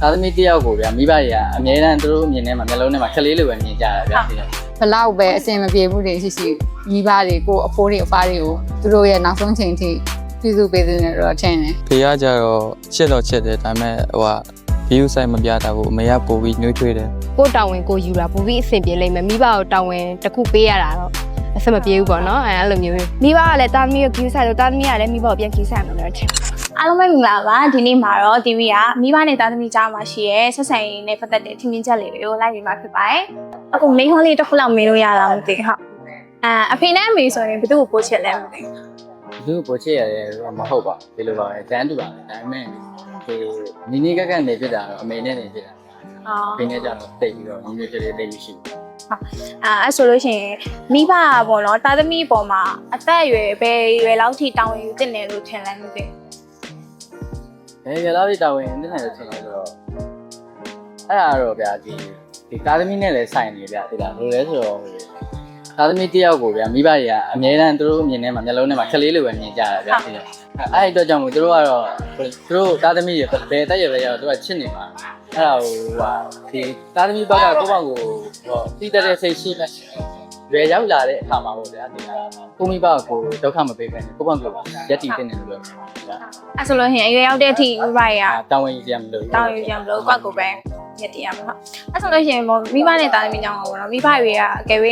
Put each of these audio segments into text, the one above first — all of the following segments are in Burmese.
သားသမီးတစ်ယောက်ကိုဗျာမိဘတွေကအမြဲတမ်းသူတို့အမြင်ထဲမှာမျက်လုံးထဲမှာကလေးလိုပဲမြင်ကြတာဗျာဒီလိုဘလောက်ပဲအဆင်မပြေဘူးတွေရှိရှိမိဘတွေကိုအဖိုးတွေအဖွားတွေကိုသူတို့ရဲ့နောက်ဆုံးချိန်ထိပြုစုပေးနေတယ်တော့ထင်တယ်ဖေကကြတော့ချစ်တော့ချစ်တယ်ဒါပေမဲ့ဟိုက view site မပြတာဘူးအမေကပို့ပြီးနှွေးထွေးတယ်ကိုယ်တောင်းဝင်ကိုယူတာပူပြီးအဆင်ပြေလိမ့်မယ်မိဘကိုတောင်းဝင်တစ်ခုပေးရတာတော့အဆင်မပြေဘူးပေါ့နော်အဲအဲ့လိုမျိုးမိဘကလည်းတာသမီးကိုကျူးဆိုင်လို့တာသမီးကလည်းမိဘကိုပြန်ကျူးဆိုင်မှာလို့ထင် အားလုံးပဲမင်္ဂလာပါဒီနေ့မှာတော့ TV ကမိဘနဲ့သားသမီးကြားမှာရှိရဲဆက်ဆံရေးနဲ့ပတ်သက်တဲ့ထင်မြင်ချက်လေးတွေကိုလိုက်ပြီးမှဖြစ်ပါတယ်အခုမိန်းဟောလေးတစ်ခုလောက်မေးလို့ရတာမသိဘူးဟုတ်အာအဖေနဲ့အမေဆိုရင်ဘယ်သူ့ကိုပို့ချစ်လဲမသိဘူးသူပိုချစ်ရတယ်တော့မဟုတ်ပါဘူးဒီလိုပါပဲတန်းတူပါပဲဒါပေမဲ့ဒီနီနီကက်ကနေဖြစ်တာတော့အမေနဲ့နေဖြစ်တာအော်အဖေနဲ့ကြတော့တိတ်ပြီးတော့ညီမျိုးချက်လေးတိတ်ပြီးရှိတယ်အာအဲ့ဆိုလို့ရှိရင်မိဘကပေါ့နော်သားသမီးပေါ်မှာအသက်အရွယ်ဘယ်ရွယ်လောက်ထိတောင်းဝင်ယူတင်တယ်လို့ထင်လဲမသိဘူး ဘယ်ကြလားဒီတာဝန်နေနေလို့ထင်တယ်ဆိုတော့အဲ့ဒါတော့ဗျာဒီဒီသားသမီးနဲ့လည်းဆိုင်နေဗျာဒီလားလိုလဲဆိုတော့သားသမီးတစ်ယောက်ကိုဗျာမိဘတွေကအမြဲတမ်းသူတို့အမြင်ထဲမှာမျက်လုံးထဲမှာကလေးလိုပဲမြင်ကြတာဗျာဒီလိုအဲ့ဒီအတွက်ကြောင့်မို့သူတို့ကတော့သူတို့သားသမီးတွေဘယ်တက်ရပဲရတော့သူကချစ်နေမှာအဲ့ဒါဟိုဟာဒီသားသမီးဘက်ကကိုယ့်ဘက်ကိုဟောတိတက်တဲ့စိတ်ရှိမဲ့ ရွယ်ရောက်လာတဲ့အခါမှာပေါ့ဗျာဒီကိုမိဘကိုဒုက္ခမပေးဘဲနဲ့ကိုယ့်ဘက်ကိုရက်တည်တင်နေလို့ဗျာအဲ့ဆိုလို့ရှိရင်အရွယ်ရောက်တဲ့အထိမိဘတွေကတောင်းဝင်ကြရမလို့တောင်းယူကြမလို့ကွက်ကိုပဲရည်တည်ရမှာဟုတ်အဲ့ဆိုလို့ရှိရင်ပေါ့မိဘနဲ့တာသမီးကြောင့်ပေါ့နော်မိဘတွေကအကယ်၍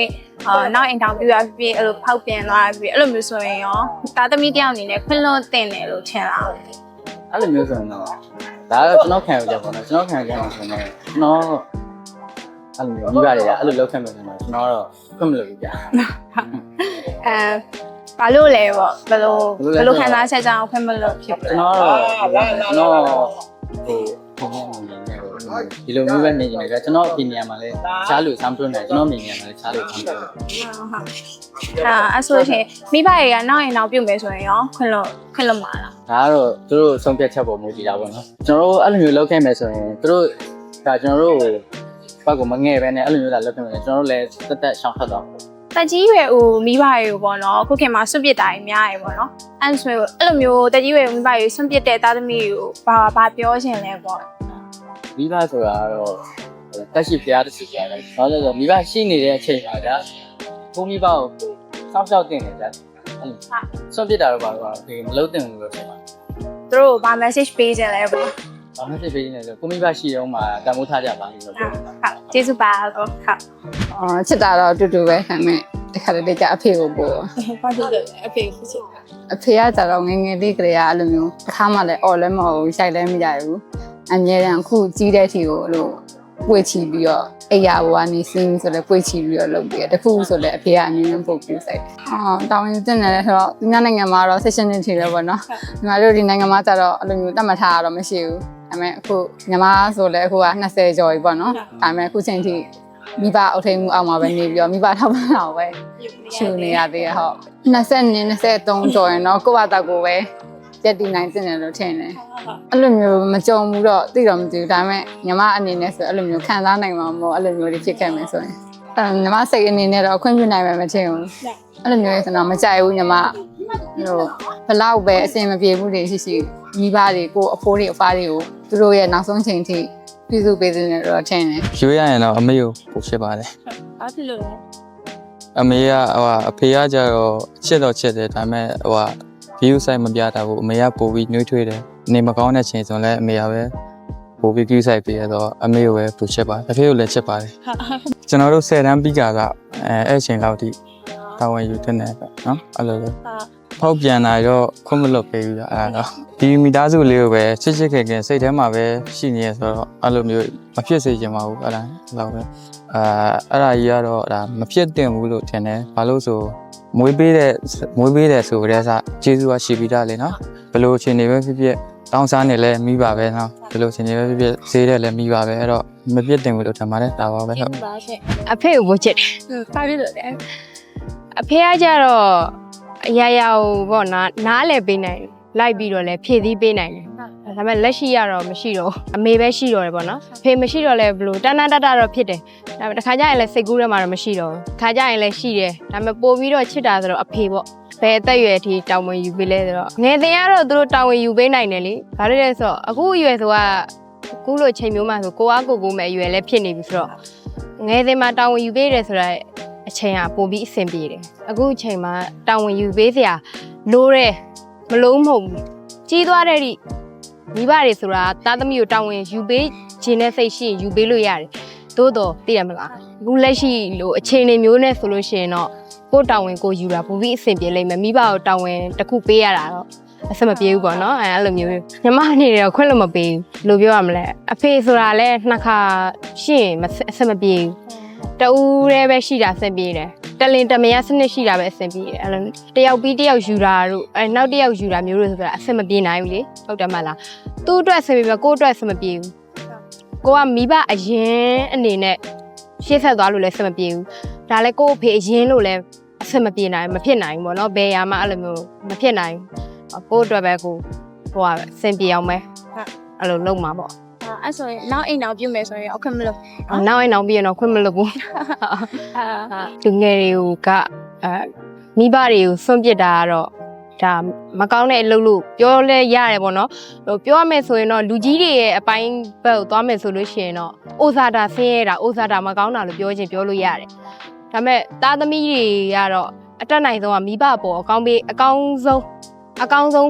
အာနောက်အင်တာဗျူးရဖြစ်အဲ့လိုဖောက်ပြန်သွားပြီအဲ့လိုမျိုးဆိုရင်ရောတာသမီးတယောက်အနေနဲ့ခွင့်လွှတ်တင်တယ်လို့ထင်လားအဲ့လိုမျိုးဆိုရင်တော့ဒါကတော့ကျွန်တော်ခံရကြပါတော့ကျွန်တော်ခံရကြမှာဆိုရင်ကျွန်တော် အဲ့လိုမျိုးမိဘတွေကအဲ့လိုလောက်ခံမယ်ဆိုတော့ကျွန်တော်တော့ခွင့်မလို့ကြာအဲဘာလို့လဲပေါ့ဘယ်လိုဘယ်လိုခံစားချက်ကြောင့်ခွင့်မလို့ဖြစ်ကျွန်တော်တော့ကျွန်တော်ဟိုဒီလိုမျိုးပဲနေနေကြကျွန်တော် opinion မှာလဲချားလို့ဆမ်တွန်းတယ်ကျွန်တော် opinion မှာလဲချားလို့ဆမ်တွန်းတယ်အာအဲ့ဆိုလို့ရှိရင်မိဘတွေကနောက်ရင်နောက်ပြုတ်မယ်ဆိုရင်ရောခွင့်လွှတ်ခွင့်လွှတ်မှာလားဒါကတော့သူတို့ဆုံးဖြတ်ချက်ပေါ်မူတည်တာပေါ့နော်ကျွန်တော်တို့အဲ့လိုမျိုးလောက်ခဲ့မယ်ဆိုရင်သူတို့ဒါကျွန်တော်တို့ ဘက်ကမငဲ့ပဲနဲ့အဲ့လိုမျိုးလာလောက်ခဲ့မယ်ကျွန်တော်တို့လည်းတက်တက်ရှောင်ထွက်သွားမှာတက်ကြီးရွယ်ဦးမိဘရေကိုပေါ့နော်ခုခေတ်မှာစွန့်ပစ်တာကြီးများရေပေါ့နော်အဲ့ဆိုရင်အဲ့လိုမျိုးတက်ကြီးရွယ်ဦးမိဘရေစွန့်ပစ်တဲ့သားသမီးကိုဘာဘာပြောရှင်လဲပေါ့မိဘဆိုတာကတော့တက်ရှိဖျားတစ်စီကြတယ်။ဘာလို့လဲဆိုတော့မိဘရှိနေတဲ့အချိန်မှာဒါကိုမိဘကိုစောင့်ရှောက်တင်နေကြတယ်။အဲ့လိုဆွန့်ပစ်တာတော့ဘာလို့လဲမလုံးတင်ဘူးလို့ပြောမှာသူတို့ဘာ message ပေးခြင်းလဲပေါ့။ ဘာမှဖြစ်ပေးနေလဲဆိုကိုမိဘရှိတော့မှတန်ဖိုးထားကြပါလိမ့်လို့ပြောတာဟုတ်ကျေးဇူးပါကောဟုတ်အော်ချစ်တာတော့အတူတူပဲခံမဲ့တခါတလေကြအဖေကိုပို့ဘာဖြစ်လဲအဖေဖြစ်ချင်အဖေကကြတော့ငယ်ငယ်လေးကလေးကအဲ့လိုမျိုးတစ်ခါမှလည်းအော်လည်းမဟုတ်ဘူးရှိုက်လည်းမကြဘူးအမြဲတမ်းအခုကြီးတဲ့အထိကိုအဲ့လို ပွေချီပြီးတော့အိယာဘွားနေစင်းဆိုလည်းပွေချီပြီးတော့လုပ်ပြီးတော့တခုဆိုလည်းအဖေကအမြဲတမ်းပုတ်ပြီးစိုက်အော်တောင်းရင်တင်တယ်လဲဆိုတော့ဒီနိုင်ငံမှာတော့ session နေထီတယ်ပေါ့နော်ညီမတို့ဒီနိုင်ငံမှာကြတော့အဲ့လိုမျိုးတတ်မှတ်ထားတာတော့မရှိဘူးဒါပေမဲ့အခုညီမဆိုလည်းအခုက20ကျော်ပြီပေါ့နော်ဒါပေမဲ့အခုချိန်ထိမိဘအုပ်ထိန်မှုအောက်မှာပဲနေပြီးတော့မိဘထောက်ပံ့တာပဲရှူနေရသေးရဟုတ်20နှစ်23ကျော်ရင်တော့ကိုယ့်ဘာသာကိုယ်ပဲ တက်တည်နိုင်တင်တယ်လို့ထင်တယ်အဲ့လိုမျိုးမကြုံဘူးတော့သိတော့မသိဘူးဒါပေမဲ့ညီမအနေနဲ့ဆိုအဲ့လိုမျိုးခံစားနိုင်မှာမဟုတ်အဲ့လိုမျိုးတွေဖြစ်ခဲ့မယ်ဆိုရင်အဲ့ညီမစိတ်အနေနဲ့တော့အခွင့်ပြုနိုင်မှာမထင်ဘူးအဲ့လိုမျိုးဆိုတော့မကြိုက်ဘူးညီမဟိုဘလောက်ပဲအဆင်မပြေဘူးတွေရှိရှိမိဘတွေကိုအဖိုးတွေအဖွားတွေကိုသူတို့ရဲ့နောက်ဆုံးချိန်ထိပြုစုပေးနေတယ်တော့ထင်တယ်ရွေးရရင်တော့အမေကိုပို့ဖြစ်ပါတယ်ဘာဖြစ်လို့လဲအမေကဟိုကအဖေကကြတော့ချစ်တော့ချစ်တယ်ဒါပေမဲ့ဟို က view site မပြတာဘူးအမေကပို့ပြီးနှွေးထွေးတယ်နေမကောင်းတဲ့ချိန်ဆိုရင်လည်းအမေကပဲပို့ပြီး view site ပေးရတော့အမေကိုပဲပို့ချစ်ပါတယ်အဖေကိုလည်းချစ်ပါတယ်ကျွန်တော်တို့10တန်းပြီးကြကအဲအဲ့ချိန်လောက်ထိတာဝန်ယူတင်တယ်ပေါ့နော်အဲ့လိုလိုဖောက်ပြန်လာတော့ခွင့်မလွတ်ပေးဘူးအဲ့ဒါတော့ဒီမိသားစုလေးကိုပဲချစ်ချစ်ခင်ခင်စိတ်ထဲမှာပဲရှိနေရဆိုတော့အဲ့လိုမျိုးမဖြစ်စေချင်ပါဘူးအဲ့ဒါတော့ပဲအာအဲ့ဒါကြီးကတော့ဒါမဖြစ်တင်ဘူးလို့ထင်တယ်ဘာလို့ဆို မွေးပေးတဲ့မွေးပေးတဲ့ဆိုကြတဲ့စကျေးဇူးကရှိပြီးသားလေနော်ဘယ်လိုအချိန်နေပဲဖြစ်ဖြစ်တောင်းစားနေလဲမိပါပဲနော်ဘယ်လိုအချိန်နေပဲဖြစ်ဖြစ်ဈေးတယ်လဲမိပါပဲအဲ့တော့မပြစ်တင်ဘူးလို့ထင်ပါတယ်ဒါပါပဲဟုတ်ဘာဖြစ်အဖေကိုဝတ်ချစ်တယ်ဘာဖြစ်လို့လဲအဖေကကြတော့အရာရာကိုပေါ့နားနားလဲပေးနိုင်တယ်လိုက်ပြီးတော့လဲဖြည့်သီးပေးနိုင်တယ် ဒါပေမဲ့လက်ရှိရတော့မရှိတော့ဘူးအမေပဲရှိတော့တယ်ပေါ့နော်အဖေမရှိတော့လဲဘလို့တန်းတန်းတတတော့ဖြစ်တယ်ဒါပေမဲ့တစ်ခါကျရင်လဲစိတ်ကူးထဲမှာတော့မရှိတော့ဘူးတစ်ခါကျရင်လဲရှိတယ်ဒါပေမဲ့ပို့ပြီးတော့ချစ်တာဆိုတော့အဖေပေါ့ဘယ်အသက်အရွယ်အထိတောင်းဝင်ယူပေးလဲဆိုတော့ငယ်တင်ကတော့သူတို့တောင်းဝင်ယူပေးနိုင်တယ်လေဘာလို့လဲဆိုတော့အခုအရွယ်ဆိုတာအခုလိုချိန်မျိုးမှဆိုကိုအားကိုကိုမဲ့အရွယ်လည်းဖြစ်နေပြီဆိုတော့ငယ်စဉ်မှာတာဝန်ယူပေးတယ်ဆိုတော့အချိန်ကပိုပြီးအဆင်ပြေတယ်အခုအချိန်မှာတာဝန်ယူပေးစရာလိုတယ်မလို့မဟုတ်ဘူးကြီးသွားတဲ့ဒီ မိဘတွေဆိုတာသားသမီးကိုတာဝန်ယူပေးခြင်းနဲ့စိတ်ရှိရင်ယူပေးလို့ရတယ်သို့တော့သိရမလားအခုလက်ရှိလိုအခြေအနေမျိုးနဲ့ဆိုလို့ရှိရင်တော့ကိုယ့်တာဝန်ကိုယူတာပိုပြီးအဆင်ပြေလိမ့်မယ်မိဘကိုတာဝန်တစ်ခုပေးရတာတော့အဆက်မပြေဘူးပေါ့နော်အဲအဲ့လိုမျိုးညီမအနေနဲ့တော့ခွင့်လို့မပေးဘူးလို့ပြောရမလဲအဖေဆိုတာလည်းနှစ်ခါရှင့်မဆက်အဆက်မပြေဘူးတူတည်းပဲရှိတာအဆင်ပြေတယ် တလင်တမယစနစ်ရှိတာပဲအဆင်ပြေတယ်အဲ့လိုတယောက်ပြီးတယောက်ယူတာတို့အဲနောက်တယောက်ယူတာမျိုးတို့ဆိုတာအဆင်မပြေနိုင်ဘူးလေဟုတ်တယ်မလားသူ့အတွက်အဆင်ပြေပဲကိုယ့်အတွက်အဆင်မပြေဘူးကိုကမိဘအရင်အနေနဲ့ရှေ့ဆက်သွားလို့လည်းအဆင်မပြေဘူးဒါလည်းကိုယ့်အဖေအရင်လို့လည်းအဆင်မပြေနိုင်မဖြစ်နိုင်ဘူးပေါ့နော်ဘယ်ရာမှအဲ့လိုမျိုးမဖြစ်နိုင်ဘူးကိုယ့်အတွက်ပဲကိုဟိုကစင်ပြေအောင်ပဲအဲ့လိုလုပ်မှာပေါ့ အဲ့ဆိုရင်နောက်အိမ်တော်ပြုမယ်ဆိုရင်အခုမလို့နောက်ရင်နောက်ပြီးရင်တော့ခွင့်မလုပ်ဘူးအာလူငယ်တွေကအဲမိဘတွေကိုစွန့်ပစ်တာကတော့ဒါမကောင်းတဲ့အလုပ်လို့ပြောလဲရတယ်ပေါ့နော်ဟိုပြောရမယ်ဆိုရင်တော့လူကြီးတွေရဲ့အပိုင်းဘက်ကိုသွားမယ်ဆိုလို့ရှိရင်တော့အိုဇာတာဆင်းရဲတာအိုဇာတာမကောင်းတာလို့ပြောချင်းပြောလို့ရတယ်ဒါပေမဲ့သားသမီးတွေကတော့အတက်နိုင်ဆုံးကမိဘပေါ်အကောင်းပေးအကောင်းဆုံးအကောင်းဆုံး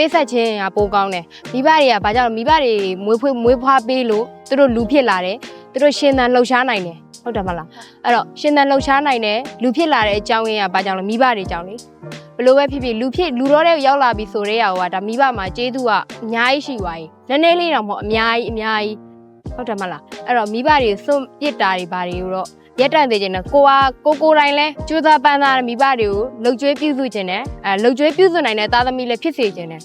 ပေးဆက်ခြင်းကပိုကောင်းတယ်မိဘတွေကဘာကြောင့်လဲမိဘတွေမွေးဖွေးမွေးဖွားပေးလို့သူတို့လူဖြစ်လာတယ်သူတို့ရှင်သန်လှုပ်ရှားနိုင်တယ်ဟုတ်တယ်မလားအဲ့တော့ရှင်သန်လှုပ်ရှားနိုင်တယ်လူဖြစ်လာတဲ့အကြောင်းရင်းကဘာကြောင့်လဲမိဘတွေကြောင့်လေဘယ်လိုပဲဖြစ်ဖြစ်လူဖြစ်လူတော့တဲ့ရောက်လာပြီဆိုတဲ့ရောကဒါမိဘမှာကျေးဇူးကအများကြီးရှိသွားပြီနည်းနည်းလေးတော့မဟုတ်အများကြီးအများကြီးဟုတ်တယ်မလားအဲ့တော့မိဘတွေစွန့်ပစ်တာတွေဘာတွေကိုတော့ ရက်တန့်သေးခြင်းနဲ့ကိုကကိုကိုတိုင်းလဲကြိုးစားပန်းစားတဲ့မိဘတွေကိုလှုပ်ကြွေးပြုစုခြင်းနဲ့အဲလှုပ်ကြွေးပြုစုနိုင်တဲ့သားသမီးလည်းဖြစ်စေခြင်းနဲ့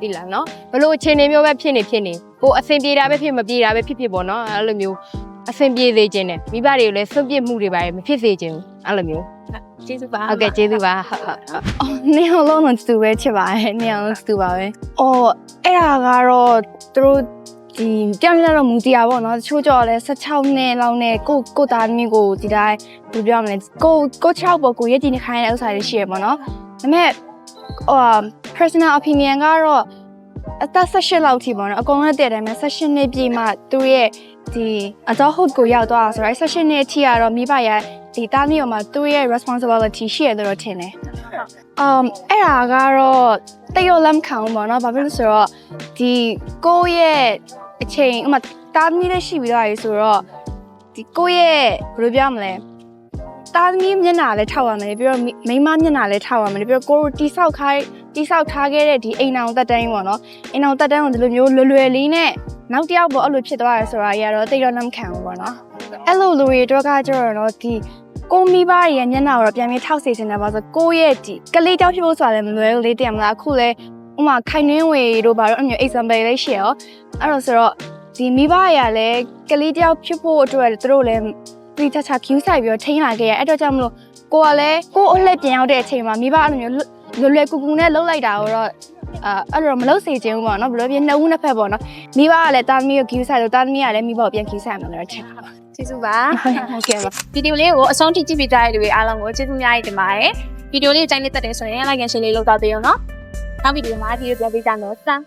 ဒီလားနော်ဘလို့အခြေအနေမျိုးပဲဖြစ်နေဖြစ်နေကိုအဆင်ပြေတာပဲဖြစ်မပြေတာပဲဖြစ်ဖြစ်ပေါ့နော်အဲ့လိုမျိုးအဆင်ပြေစေခြင်းနဲ့မိဘတွေကိုလည်းစွန့်ပစ်မှုတွေပါမဖြစ်စေခြင်းဘူးအဲ့လိုမျိုးကျေးဇူးပါဟုတ်ကဲ့ကျေးဇူးပါဟုတ်ဟုတ်ဟုတ်အော်နေအောင်လုံးလုံးတူပဲချစ်ပါတယ်နေအောင်လုံးတူပါပဲ။အော်အဲ့ဒါကတော့သူတို့ ဒီပြောင်းလဲတော့မူတရားပေါ့နော်တချို့ကြောလဲ16နှစ်လောက်နဲ့ကိုကိုသားသမီးကိုဒီတိုင်းဘယ်ပြောမလဲကိုကို6ပေါ့ကိုရက်တီနေခိုင်းတဲ့ဥစ္စာတွေရှိရပေါ့နော်။ဒါပေမဲ့ဟို personal opinion ကတော့အသက်18လောက်ထိပေါ့နော်အကုန်လုံးတည့်တယ်မဲ့18နှစ်ပြည့်မှသူရဲ့ဒီ adulthood ကိုရောက်သွားတာဆိုတော့18နှစ်အထိကတော့မိဘရဲ့ဒီသားသမီးပေါ်မှာသူရဲ့ responsibility ရှိရတယ်လို့ထင်တယ်။ um အဲ့ဒါကတော့တရုတ်လမ်းခံဦးပေါ့နော်ဘာဖြစ်လို့ဆိုတော့ဒီကိုယ့်ရဲ့ အချိန်ဥပမာတားသမီးလည်းရှိပြီးသွားပြီဆိုတော့ဒီကိုယ့်ရဲ့ဘယ်လိုပြောမလဲတားသမီးမျက်နှာလည်းထောက်ရမယ်ပြီးတော့မိမိန်းမမျက်နှာလည်းထောက်ရမယ်ပြီးတော့ကိုယ်တိဆောက်ခိုင်းတိဆောက်ထားခဲ့တဲ့ဒီအိမ်အောင်တက်တိုင်းပေါ့နော်အိမ်အောင်တက်တိုင်းကိုဒီလိုမျိုးလွယ်လွယ်လေးနဲ့နောက်တစ်ယောက်ပေါ့အဲ့လိုဖြစ်သွားရဆိုတာကြီးကတော့တိတ်တော့လမ်းခံဦးပေါ့နော်အဲ့လိုလူတွေတော့ကကြတော့တော့ဒီကိုမိဘရဲ့မျက်နှာကိုတော့ပြန်ပြီးထောက်စေချင်တယ်ပါဆိုကိုယ့်ရဲ့ဒီကလေးတောက်ဖြစ်ဖို့ဆိုတာလည်းမလွယ်ဘူးလေတည်မလားအခုလဲ ဥမာခိုင်နှင်းဝေတို့ဘာလို့အဲ့လိုမျိုး example လေးရှိရောအဲ့တော့ဆိုတော့ဒီမိဘရလည်းကလေးတယောက်ဖြစ်ဖို့အတွက်သူတို့လည်းပြီးချာချာ queue ဆိုင်ပြီးတော့ထိန်းလာခဲ့ရအဲ့တော့ကြောင့်မလို့ကိုကလည်းကို့အလှည့်ပြန်ရောက်တဲ့အချိန်မှာမိဘအဲ့လိုမျိုးလွယ်လွယ်ကူကူနဲ့လှုပ်လိုက်တာကိုတော့အာအဲ့လိုမလှုပ်စေချင်ဘူးပေါ့နော်ဘယ်လိုပြနှစ်ဦးနှစ်ဖက်ပေါ့နော်မိဘကလည်းတာသမီးကို queue ဆိုင်လို့တာသမီးကလည်းမိဘကိုပြန် queue ဆိုင်မှာလို့ထင်တာပါကျေးဇူးပါဟုတ်ကဲ့ပါဗီဒီယိုလေးကိုအဆုံးထိကြည့်ပြီးကြတဲ့လူတွေအားလုံးကိုကျေးဇူးများကြီးတင်ပါတယ်ဗီဒီယိုလေးကိုကြိုက်နေတတ်တယ်ဆိုရင် like and share လေးလုပ်တော့ပေးအောင်နော် နောက်ဗီဒီယိုမှာဒီလိုပြန်ပေးကြမယ်စမ်း